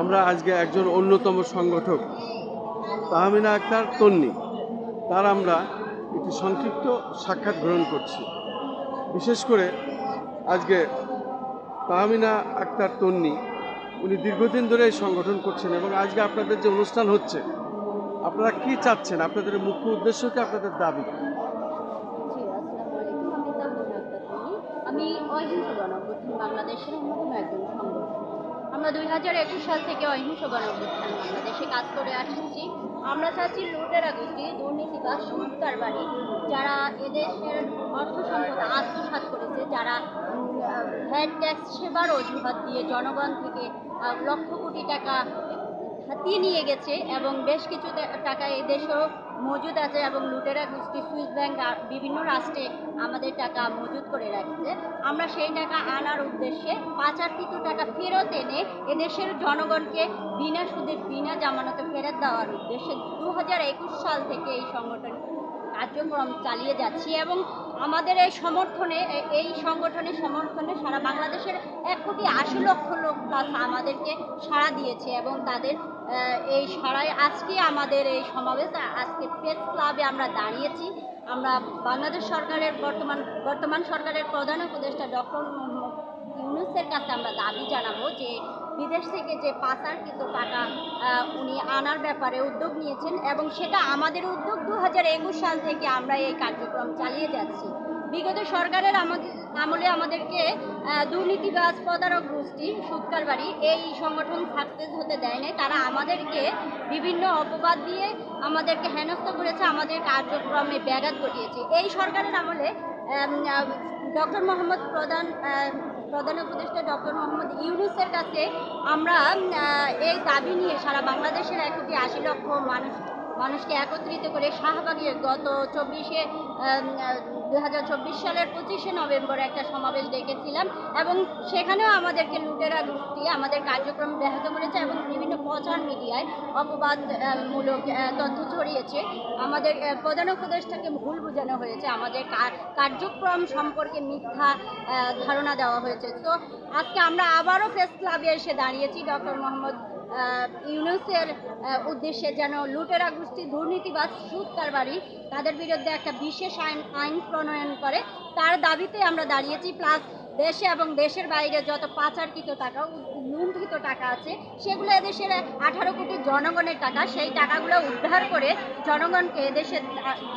আমরা আজকে একজন অন্যতম সংগঠক, তাহমিনা আক্তার তন্নি। তার আমরা একটি সংক্ষিপ্ত সাক্ষাৎ গ্রহণ করছি। বিশেষ করে আজকে তাহমিনা আক্তার তন্নি, উনি দীর্ঘদিন ধরে এই সংগঠন করছেন এবং আজকে আপনাদের যে অনুষ্ঠান হচ্ছে, আপনারা কি চাচ্ছেন? আপনাদের মুখ্য উদ্দেশ্য কি? আপনাদের দাবি আমি বাংলাদেশের অন্যতম একজন আমরা দুই হাজার একুশ সাল থেকে অহিংস গণঅভ্যুত্থান বাংলাদেশে কাজ করে আসছি। আমরা চাচ্ছি লুটেরা গোষ্ঠী দুর্নীতিবাদ সংস্কার বাড়ি, যারা এদেশের অর্থ সম্পদ আত্মসাত করেছে, যারা ভ্যাট ট্যাক্স সেবার অজুহাত দিয়ে জনগণ থেকে লক্ষ কোটি টাকা হাতিয়ে নিয়ে গেছে এবং বেশ কিছু টাকা এদেশেও দেশেও মজুদ আছে এবং লুটেরা গোষ্ঠী, সুইস ব্যাংক বিভিন্ন রাষ্ট্রে আমাদের টাকা মজুদ করে রাখছে। আমরা সেই টাকা আনার উদ্দেশ্যে পাচার কিছু টাকা ফেরত এনে এদেশের জনগণকে বিনা সুদে, বিনা জামানতে ফেরত দেওয়ার উদ্দেশ্যে দু হাজার একুশ সাল থেকে এই সংগঠন কার্যক্রম চালিয়ে যাচ্ছি এবং আমাদের এই সমর্থনে এই সংগঠনের সমর্থনে সারা বাংলাদেশের এক কোটি আশি লক্ষ লোক প্লাস আমাদেরকে সাড়া দিয়েছে এবং তাদের এই সাড়ায় আজকে আমাদের এই সমাবেশ আজকে প্রেস ক্লাবে আমরা দাঁড়িয়েছি। আমরা বাংলাদেশ সরকারের বর্তমান বর্তমান সরকারের প্রধান উপদেষ্টা ডক্টর ইউনুসের কাছে আমরা দাবি জানাব যে বিদেশ থেকে যে পাচারকৃত টাকা উনি আনার ব্যাপারে উদ্যোগ নিয়েছেন এবং সেটা আমাদের উদ্যোগ দু হাজার একুশ সাল থেকে আমরা এই কার্যক্রম চালিয়ে যাচ্ছি। বিগত সরকারের আমাদের আমলে আমাদেরকে দুর্নীতিবাজ প্রতারক গোষ্ঠী, সুৎকার বাড়ি, এই সংগঠন সাকসেস হতে দেয় নাই। তারা আমাদেরকে বিভিন্ন অপবাদ দিয়ে আমাদেরকে হেনস্থ করেছে, আমাদের কার্যক্রমে ব্যাঘাত ঘটিয়েছে। এই সরকারের আমলে ডক্টর মোহাম্মদ প্রধান প্রধান উপদেষ্টা ডক্টর মোহাম্মদ ইউনুসের কাছে আমরা এই দাবি নিয়ে সারা বাংলাদেশের এক কোটি আশি লক্ষ মানুষ মানুষকে একত্রিত করে শাহবাগে গত চব্বিশে দু হাজার চব্বিশ সালের পঁচিশে নভেম্বর একটা সমাবেশ ডেকেছিলাম এবং সেখানেও আমাদেরকে লুটেরা গোষ্ঠী আমাদের কার্যক্রম ব্যাহত করেছে এবং বিভিন্ন প্রচার মিডিয়ায় অপবাদ আহ, মূলক তথ্য ছড়িয়েছে। আমাদের প্রধান উপদেষ্টাকে ভুল বোঝানো হয়েছে। আমাদের কার্যক্রম সম্পর্কে মিথ্যা ধারণা দেওয়া হয়েছে। তো আজকে আমরা আবারও প্রেস ক্লাবে এসে দাঁড়িয়েছি। ডক্টর মোহাম্মদ ইউনুসের উদ্দেশ্যে যেন লুটেরা গোষ্ঠী দুর্নীতিবাদ সুদ কারবারি তাদের বিরুদ্ধে একটা বিশেষ আইন আইন প্রণয়ন করে। তার দাবিতে আমরা দাঁড়িয়েছি, প্লাস দেশে এবং দেশের বাইরে যত পাচারকৃত টাকা লুণ্ঠিত টাকা আছে, সেগুলো এদেশের আঠারো কোটি জনগণের টাকা। সেই টাকাগুলো উদ্ধার করে জনগণকে, এদেশের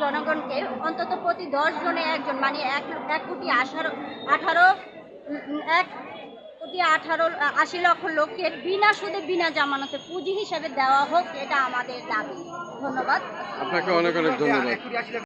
জনগণকে অন্তত প্রতি দশ জনে একজন মানে এক এক কোটি আঠারো আঠারো এক কোটি আঠারো, আশি লক্ষ লোককে বিনা সুদে, বিনা জামানতে পুঁজি হিসাবে দেওয়া হোক, এটা আমাদের দাবি। ধন্যবাদ। আপনাকে অনেক অনেক ধন্যবাদ।